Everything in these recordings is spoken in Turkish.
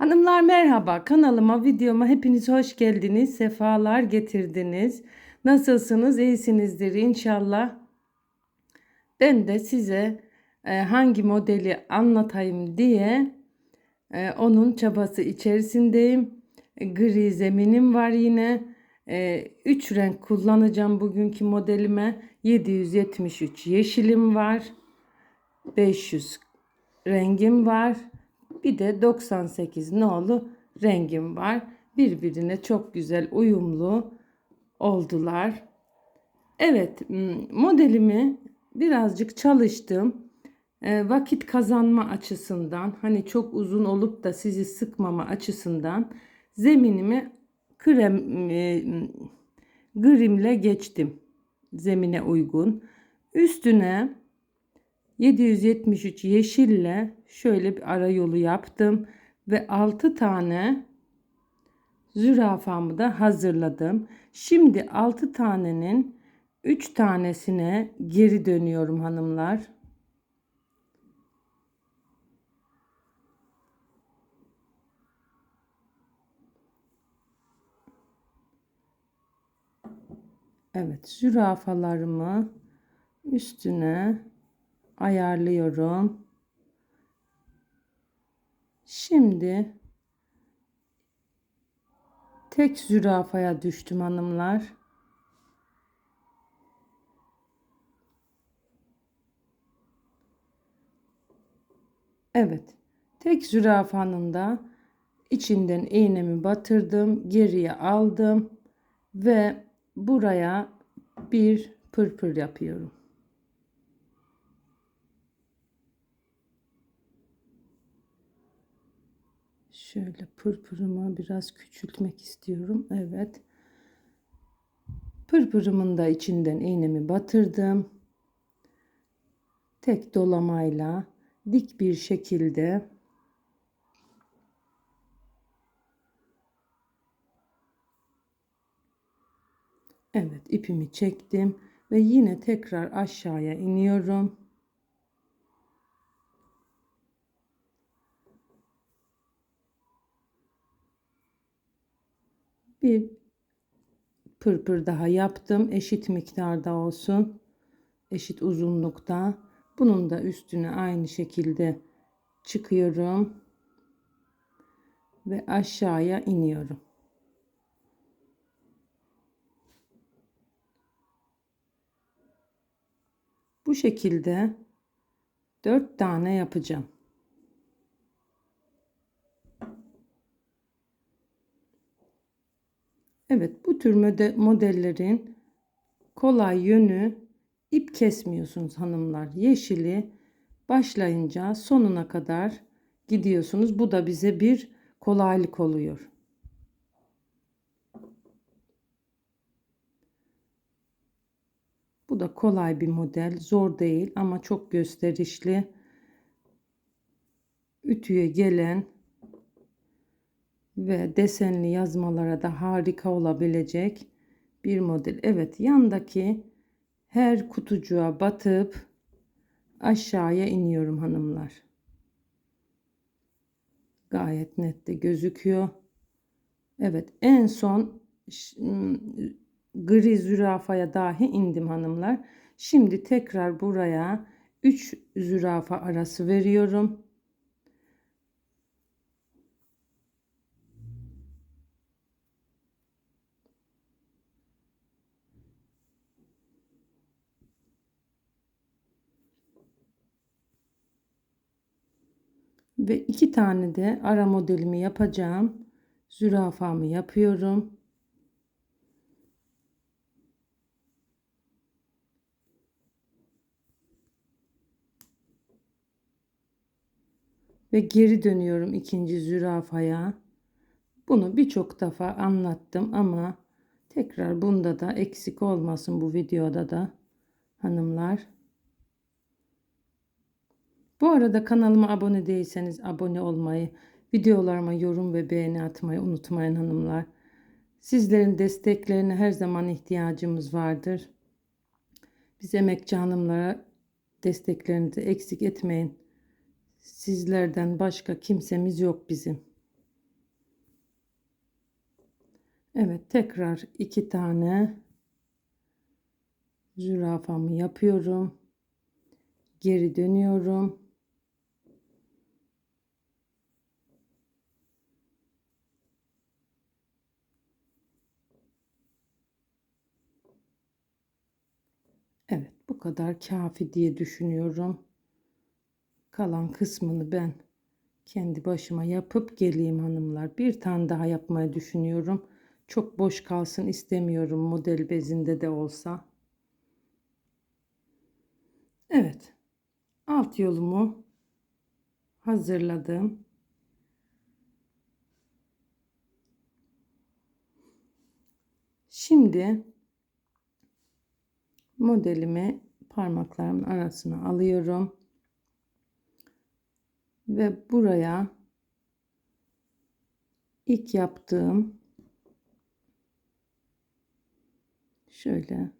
Hanımlar merhaba. Kanalıma, videoma hepiniz hoş geldiniz. Sefalar getirdiniz. Nasılsınız? İyisinizdir inşallah. Ben de size e, hangi modeli anlatayım diye e, onun çabası içerisindeyim. E, Gri zeminim var yine. 3 renk kullanacağım bugünkü modelime. 773 yeşilim var. 500 rengim var. Bir de 98 nolu rengim var. Birbirine çok güzel uyumlu oldular. Evet modelimi birazcık çalıştım. E, vakit kazanma açısından hani çok uzun olup da sizi sıkmama açısından zeminimi krem e, grimle geçtim. Zemine uygun. Üstüne 773 yeşille şöyle bir ara yolu yaptım ve 6 tane zürafamı da hazırladım. Şimdi 6 tanenin 3 tanesine geri dönüyorum hanımlar. Evet, zürafalarımı üstüne ayarlıyorum. Şimdi tek zürafaya düştüm hanımlar. Evet. Tek zürafanın da içinden iğnemi batırdım, geriye aldım ve buraya bir pırpır yapıyorum. Şöyle pırpırımı biraz küçültmek istiyorum. Evet. Pırpırımın da içinden iğnemi batırdım. Tek dolamayla dik bir şekilde Evet ipimi çektim ve yine tekrar aşağıya iniyorum. Bir pırpır daha yaptım. Eşit miktarda olsun. Eşit uzunlukta. Bunun da üstüne aynı şekilde çıkıyorum. Ve aşağıya iniyorum. Bu şekilde 4 tane yapacağım. Evet bu tür modellerin kolay yönü ip kesmiyorsunuz hanımlar. Yeşili başlayınca sonuna kadar gidiyorsunuz. Bu da bize bir kolaylık oluyor. Bu da kolay bir model. Zor değil ama çok gösterişli. Ütüye gelen ve desenli yazmalara da harika olabilecek bir model. Evet yandaki her kutucuğa batıp aşağıya iniyorum hanımlar. Gayet net de gözüküyor. Evet en son gri zürafaya dahi indim hanımlar. Şimdi tekrar buraya 3 zürafa arası veriyorum. Ve iki tane de ara modelimi yapacağım. Zürafamı yapıyorum. Ve geri dönüyorum ikinci zürafaya. Bunu birçok defa anlattım ama tekrar bunda da eksik olmasın bu videoda da hanımlar. Bu arada kanalıma abone değilseniz abone olmayı, videolarıma yorum ve beğeni atmayı unutmayın hanımlar. Sizlerin desteklerine her zaman ihtiyacımız vardır. Biz emekçi hanımlara desteklerinizi eksik etmeyin. Sizlerden başka kimsemiz yok bizim. Evet tekrar iki tane zürafamı yapıyorum. Geri dönüyorum. Evet bu kadar kafi diye düşünüyorum. Kalan kısmını ben kendi başıma yapıp geleyim hanımlar. Bir tane daha yapmayı düşünüyorum. Çok boş kalsın istemiyorum model bezinde de olsa. Evet. Alt yolumu hazırladım. Şimdi modelimi parmaklarımın arasına alıyorum. Ve buraya ilk yaptığım şöyle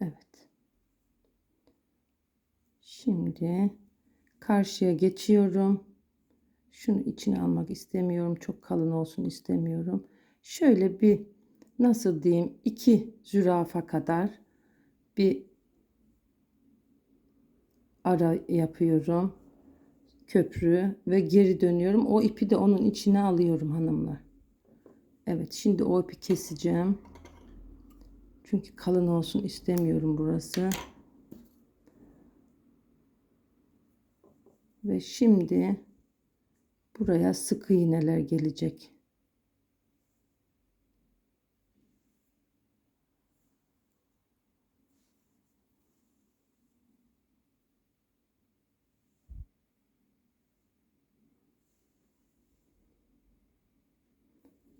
Evet. Şimdi karşıya geçiyorum. Şunu içine almak istemiyorum. Çok kalın olsun istemiyorum. Şöyle bir nasıl diyeyim iki zürafa kadar bir ara yapıyorum. Köprü ve geri dönüyorum. O ipi de onun içine alıyorum hanımlar. Evet şimdi o ipi keseceğim. Çünkü kalın olsun istemiyorum burası. Ve şimdi buraya sık iğneler gelecek.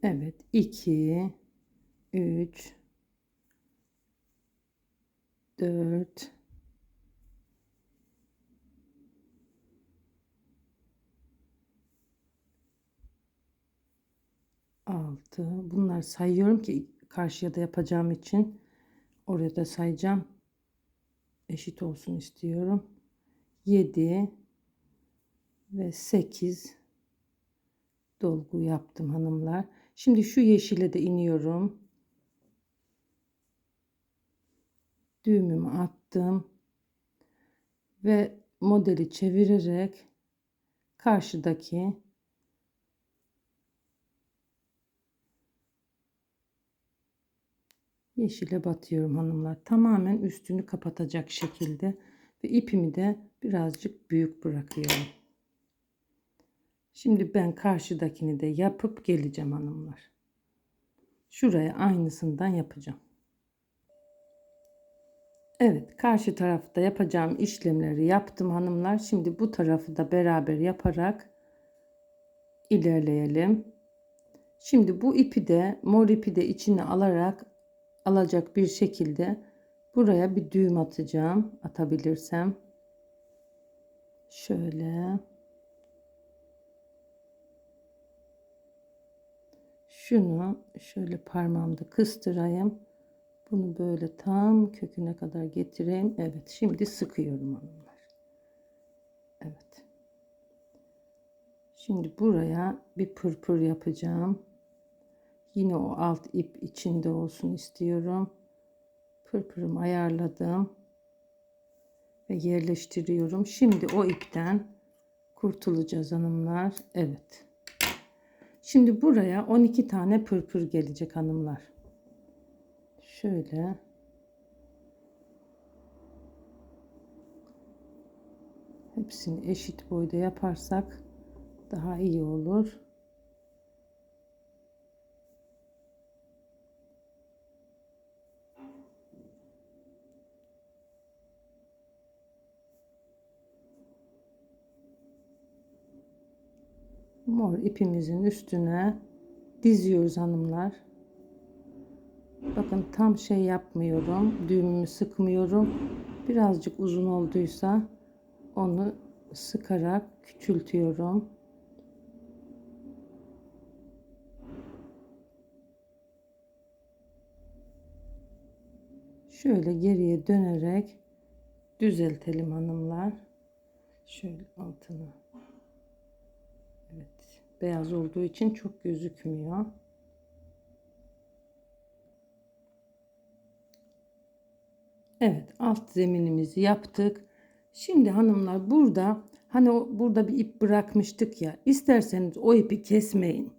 Evet 2 3 4 6 bunlar sayıyorum ki karşıya da yapacağım için oraya da sayacağım. Eşit olsun istiyorum. 7 ve 8 dolgu yaptım hanımlar şimdi şu yeşile de iniyorum. Düğümümü attım. Ve modeli çevirerek karşıdaki yeşile batıyorum hanımlar. Tamamen üstünü kapatacak şekilde ve ipimi de birazcık büyük bırakıyorum şimdi ben karşıdakini de yapıp geleceğim hanımlar şuraya aynısından yapacağım Evet, karşı tarafta yapacağım işlemleri yaptım hanımlar. Şimdi bu tarafı da beraber yaparak ilerleyelim. Şimdi bu ipi de mor ipi de içine alarak alacak bir şekilde buraya bir düğüm atacağım. Atabilirsem. Şöyle. Şunu şöyle parmağımda kıstırayım. Bunu böyle tam köküne kadar getireyim. Evet şimdi sıkıyorum hanımlar. Evet. Şimdi buraya bir pırpır yapacağım. Yine o alt ip içinde olsun istiyorum. Pırpırımı ayarladım. Ve yerleştiriyorum. Şimdi o ipten kurtulacağız hanımlar. Evet. Şimdi buraya 12 tane pırpır gelecek hanımlar şöyle hepsini eşit boyda yaparsak daha iyi olur. Mor ipimizin üstüne diziyoruz hanımlar. Bakın tam şey yapmıyorum. Düğümümü sıkmıyorum. Birazcık uzun olduysa onu sıkarak küçültüyorum. Şöyle geriye dönerek düzeltelim hanımlar. Şöyle altını Beyaz olduğu için çok gözükmüyor. Evet alt zeminimizi yaptık. Şimdi hanımlar burada hani o, burada bir ip bırakmıştık ya isterseniz o ipi kesmeyin.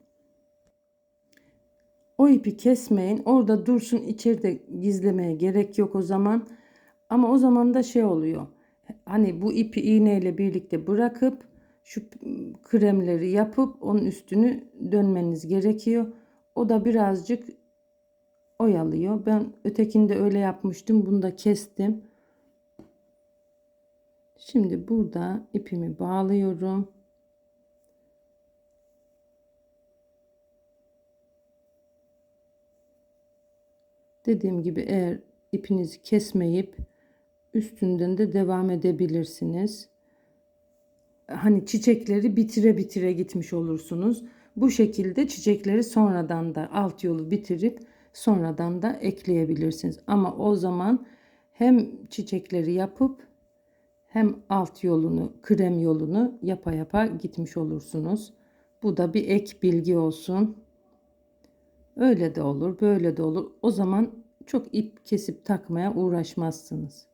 O ipi kesmeyin. Orada dursun içeride gizlemeye gerek yok o zaman. Ama o zaman da şey oluyor. Hani bu ipi iğneyle birlikte bırakıp şu kremleri yapıp onun üstünü dönmeniz gerekiyor. O da birazcık oyalıyor. Ben ötekinde öyle yapmıştım. Bunu da kestim. Şimdi burada ipimi bağlıyorum. Dediğim gibi eğer ipinizi kesmeyip üstünden de devam edebilirsiniz. Hani çiçekleri bitire bitire gitmiş olursunuz. Bu şekilde çiçekleri sonradan da alt yolu bitirip sonradan da ekleyebilirsiniz. Ama o zaman hem çiçekleri yapıp hem alt yolunu, krem yolunu yapa yapa gitmiş olursunuz. Bu da bir ek bilgi olsun. Öyle de olur, böyle de olur. O zaman çok ip kesip takmaya uğraşmazsınız.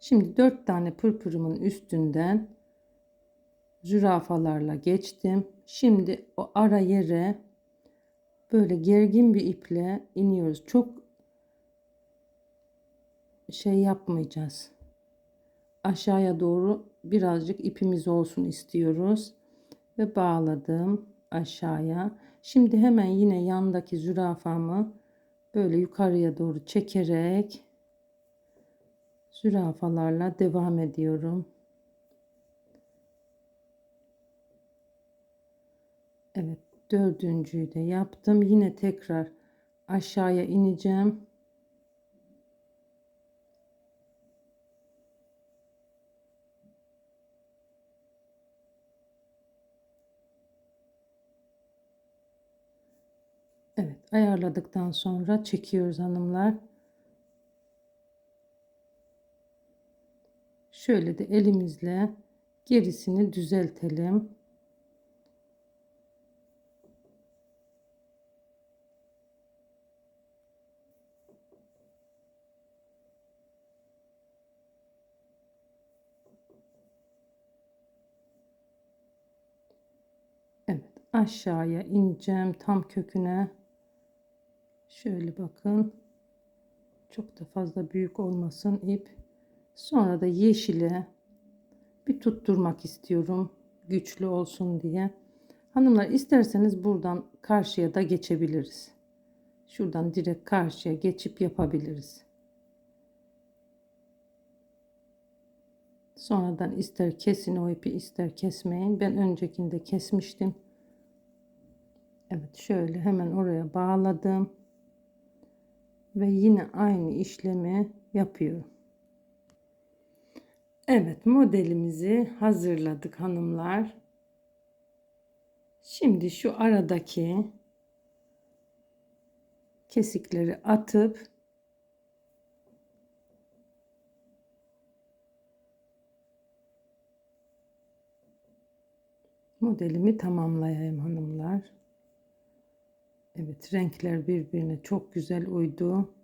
Şimdi dört tane pırpırımın üstünden zürafalarla geçtim. Şimdi o ara yere böyle gergin bir iple iniyoruz. Çok şey yapmayacağız. Aşağıya doğru birazcık ipimiz olsun istiyoruz. Ve bağladım aşağıya. Şimdi hemen yine yandaki zürafamı böyle yukarıya doğru çekerek zürafalarla devam ediyorum. Evet dördüncüyü de yaptım. Yine tekrar aşağıya ineceğim. Evet ayarladıktan sonra çekiyoruz hanımlar. Şöyle de elimizle gerisini düzeltelim. Evet aşağıya ineceğim tam köküne. Şöyle bakın. Çok da fazla büyük olmasın ip. Sonra da yeşile bir tutturmak istiyorum. Güçlü olsun diye. Hanımlar isterseniz buradan karşıya da geçebiliriz. Şuradan direkt karşıya geçip yapabiliriz. Sonradan ister kesin o ipi ister kesmeyin. Ben öncekinde kesmiştim. Evet şöyle hemen oraya bağladım. Ve yine aynı işlemi yapıyorum. Evet modelimizi hazırladık hanımlar. Şimdi şu aradaki kesikleri atıp modelimi tamamlayayım hanımlar. Evet renkler birbirine çok güzel uydu.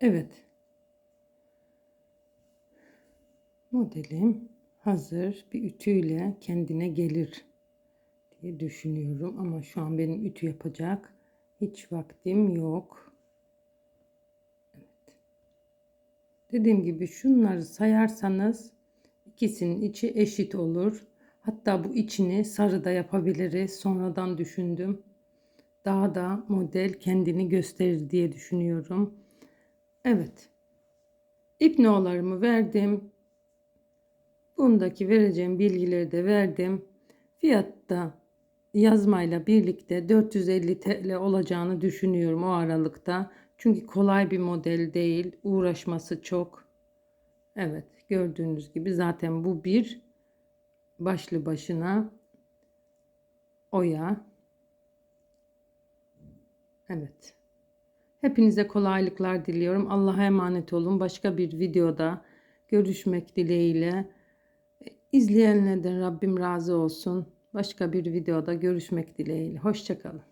Evet. Modelim hazır. Bir ütüyle kendine gelir diye düşünüyorum. Ama şu an benim ütü yapacak hiç vaktim yok. Evet. Dediğim gibi şunları sayarsanız ikisinin içi eşit olur. Hatta bu içini sarı da yapabiliriz. Sonradan düşündüm. Daha da model kendini gösterir diye düşünüyorum. Evet. İpnolarımı verdim. Bundaki vereceğim bilgileri de verdim. Fiyatta yazmayla birlikte 450 TL olacağını düşünüyorum o aralıkta. Çünkü kolay bir model değil. Uğraşması çok. Evet gördüğünüz gibi zaten bu bir başlı başına oya. Evet. Hepinize kolaylıklar diliyorum. Allah'a emanet olun. Başka bir videoda görüşmek dileğiyle. İzleyenlerden Rabbim razı olsun. Başka bir videoda görüşmek dileğiyle. Hoşçakalın.